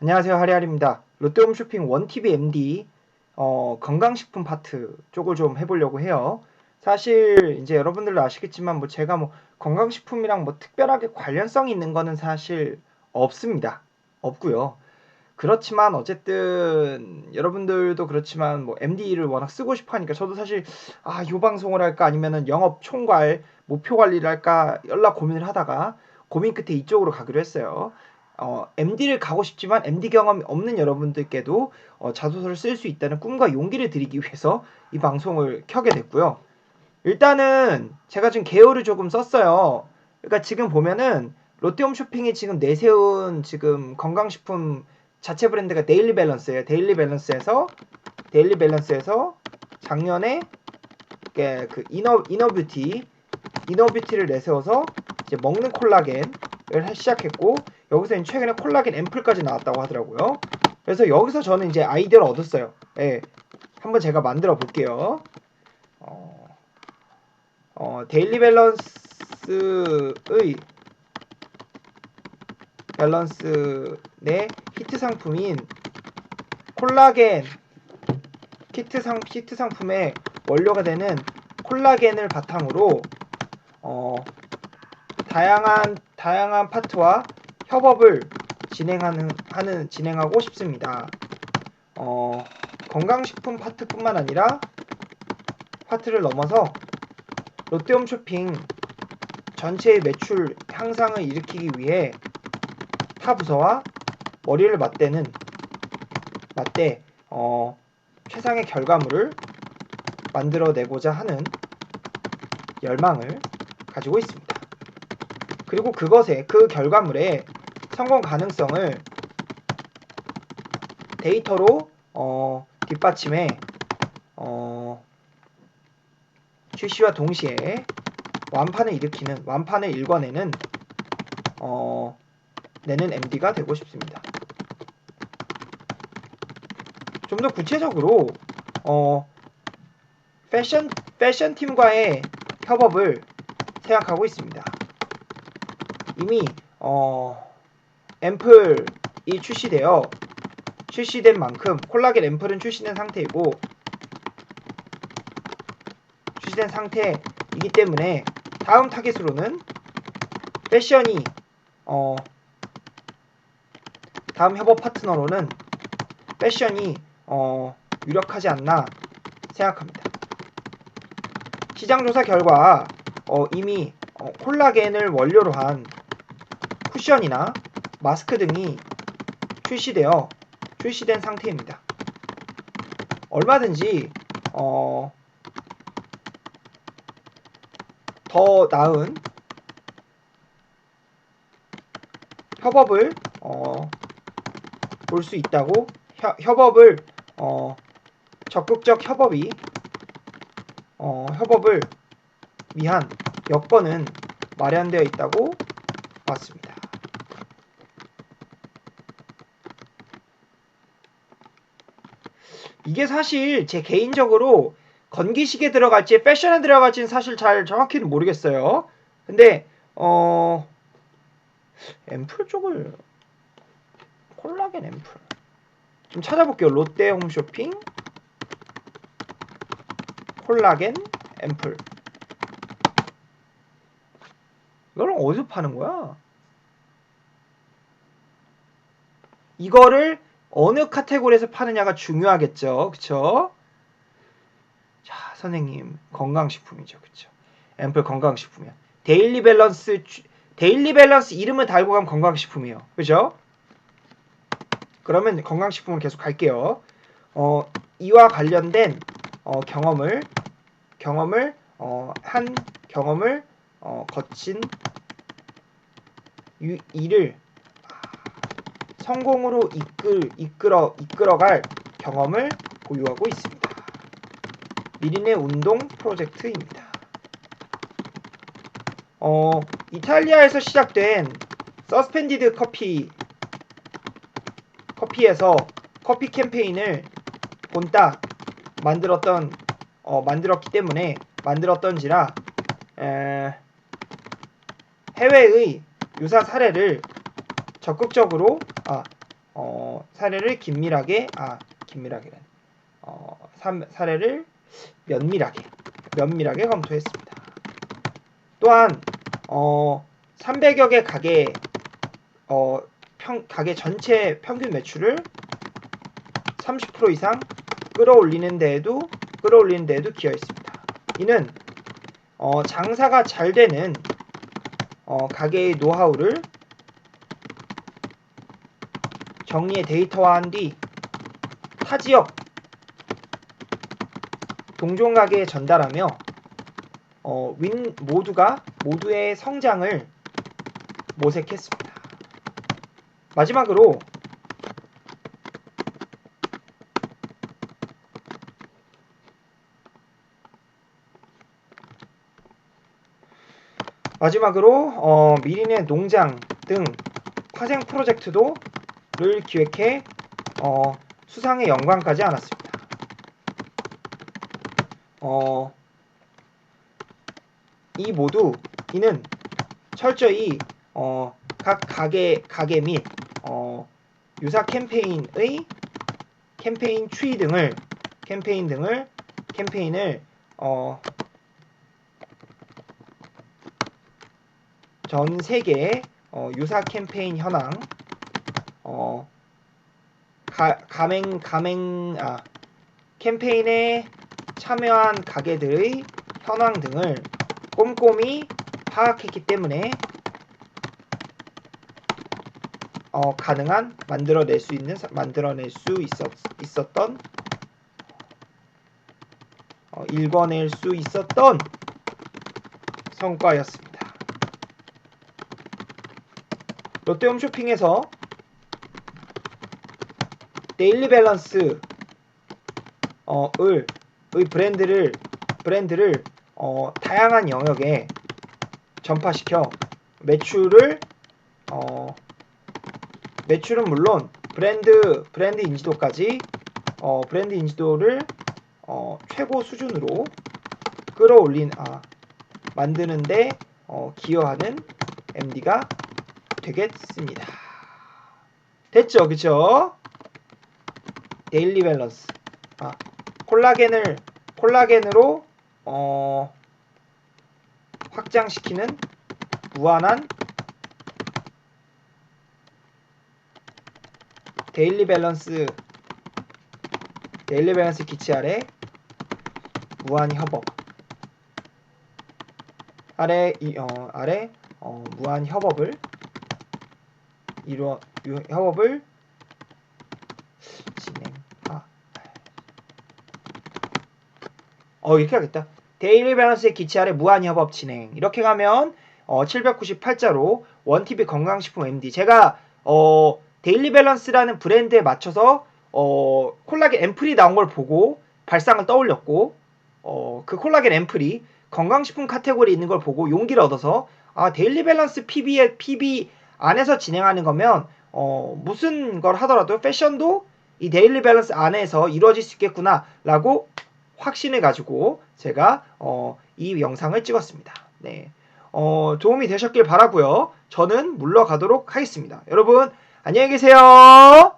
안녕하세요 하리하리입니다. 롯데홈쇼핑 원TV MD 어, 건강식품 파트 쪽을 좀 해보려고 해요. 사실 이제 여러분들도 아시겠지만 뭐 제가 뭐 건강식품이랑 뭐 특별하게 관련성이 있는 거는 사실 없습니다. 없고요. 그렇지만 어쨌든 여러분들도 그렇지만 뭐 MD를 워낙 쓰고 싶어 하니까 저도 사실 아, 요 방송을 할까 아니면은 영업 총괄 목표 관리를 할까 연락 고민을 하다가 고민 끝에 이쪽으로 가기로 했어요. 어, MD를 가고 싶지만 MD 경험이 없는 여러분들께도 어, 자소서를 쓸 수 있다는 꿈과 용기를 드리기 위해서 이 방송을 켜게 됐고요. 일단은 제가 지금 개요를 조금 썼어요. 그러니까 지금 보면은 롯데홈 쇼핑이 지금 내세운 지금 건강식품 자체 브랜드가 데일리 밸런스예요. 데일리 밸런스에서 데일리 밸런스에서 작년에 예, 그 이너 이너 뷰티 이너 뷰티를 내세워서 이제 먹는 콜라겐을 시작했고 여기서 최근에 콜라겐 앰플까지 나왔다고 하더라고요. 그래서 여기서 저는 이제 아이디어를 얻었어요. 예. 한번 제가 만들어 볼게요. 어, 어, 데일리 밸런스의 밸런스 내 히트 상품인 콜라겐 히트 상 히트 상품의 원료가 되는 콜라겐을 바탕으로 어, 다양한 다양한 파트와 협업을 진행하는 하는 진행하고 싶습니다. 어, 건강식품 파트뿐만 아니라 파트를 넘어서 롯데홈 쇼핑 전체의 매출 향상을 일으키기 위해 타 부서와 머리를 맞대는 맞대 어, 최상의 결과물을 만들어내고자 하는 열망을 가지고 있습니다. 그리고 그것에 그 결과물에 성공 가능성을 데이터로 어, 뒷받침해 어, 출시와 동시에 완판을 일으키는 완판을 일궈내는 어, 내는 MD가 되고 싶습니다. 좀 더 구체적으로 어, 패션 패션 팀과의 협업을 생각하고 있습니다. 이미 어, 앰플이 출시되어 출시된 만큼 콜라겐 앰플은 출시된 상태이고 출시된 상태이기 때문에 다음 타겟으로는 패션이 어 다음 협업 파트너로는 패션이 어 유력하지 않나 생각합니다. 시장 조사 결과 어 이미 어 콜라겐을 원료로 한 쿠션이나 마스크 등이 출시되어 출시된 상태입니다. 얼마든지 어, 더 나은 협업을 어, 볼 수 있다고 협, 협업을 어, 적극적 협업이 어, 협업을 위한 여건은 마련되어 있다고 봤습니다. 이게 사실 제 개인적으로 건기식에 들어갈지 패션에 들어갈지는 사실 잘 정확히는 모르겠어요. 근데 어 앰플 쪽을 콜라겐 앰플 좀 찾아볼게요. 롯데 홈쇼핑 콜라겐 앰플 이걸 어디서 파는 거야? 이거를 어느 카테고리에서 파느냐가 중요하겠죠. 그쵸? 자, 선생님. 건강식품이죠. 그쵸? 앰플 건강식품이야. 데일리 밸런스, 데일리 밸런스 이름을 달고 가면 건강식품이에요. 그죠? 그러면 건강식품을 계속 갈게요. 어, 이와 관련된 어, 경험을, 경험을, 어, 한 경험을 어, 거친 유, 일을 성공으로 이끌, 이끌어, 이끌어갈 경험을 보유하고 있습니다. 미린의 운동 프로젝트입니다. 어, 이탈리아에서 시작된 서스펜디드 커피, 커피에서 커피 캠페인을 본따 만들었던, 어, 만들었기 때문에 만들었던지라, 에, 해외의 유사 사례를 적극적으로 아, 어, 사례를 긴밀하게 아 긴밀하게 어, 삼- 사례를 면밀하게 면밀하게 검토했습니다. 또한 어, 300여 개 가게 어, 평, 가게 전체 평균 매출을 30% 이상 끌어올리는 데에도 끌어올리는 데에도 기여했습니다. 이는 어, 장사가 잘 되는 어, 가게의 노하우를 정리해 데이터화한 뒤 타 지역 동종 가게에 전달하며 어, 윈 모두가 모두의 성장을 모색했습니다. 마지막으로 마지막으로 어, 미린의 농장 등 파생 프로젝트도 를 기획해 어, 수상의 영광까지 안았습니다. 어, 이 모두 이는 철저히 어, 각 가게 가게 및 어, 유사 캠페인의 캠페인 추이 등을 캠페인 등을 캠페인을 어, 전 세계의 어, 유사 캠페인 현황 어, 가, 가맹 가맹 아 캠페인에 참여한 가게들의 현황 등을 꼼꼼히 파악했기 때문에 어, 가능한 만들어낼 수 있는 만들어낼 수 있었, 있었던 어, 읽어낼 수 있었던 성과였습니다. 롯데홈 쇼핑에서 데일리 밸런스 어, 을, 의 브랜드를 브랜드를 어, 다양한 영역에 전파시켜 매출을 어, 매출은 물론 브랜드 브랜드 인지도까지 어, 브랜드 인지도를 어, 최고 수준으로 끌어올린 아, 만드는데 어, 기여하는 MD가 되겠습니다. 됐죠, 그쵸? 데일리 밸런스. 아, 콜라겐을 콜라겐으로 어, 확장시키는 무한한 데일리 밸런스 데일리 밸런스 기치 아래 무한 협업 아래 이, 어, 아래 어, 무한 협업을 이루어 유- 협업을 진행 아. 어 이렇게 하겠다. 데일리 밸런스의 기치 아래 무한 협업 진행 이렇게 가면 어, 798자로 원TV 건강식품 MD 제가 어, 데일리 밸런스라는 브랜드에 맞춰서 어, 콜라겐 앰플이 나온 걸 보고 발상을 떠올렸고 어, 그 콜라겐 앰플이 건강식품 카테고리에 있는 걸 보고 용기를 얻어서 아 데일리 밸런스 PB의 PB 안에서 진행하는 거면 어, 무슨 걸 하더라도 패션도 이 데일리 밸런스 안에서 이루어질 수 있겠구나라고 확신을 가지고 제가 어, 이 영상을 찍었습니다. 네. 어, 도움이 되셨길 바라고요. 저는 물러가도록 하겠습니다. 여러분 안녕히 계세요.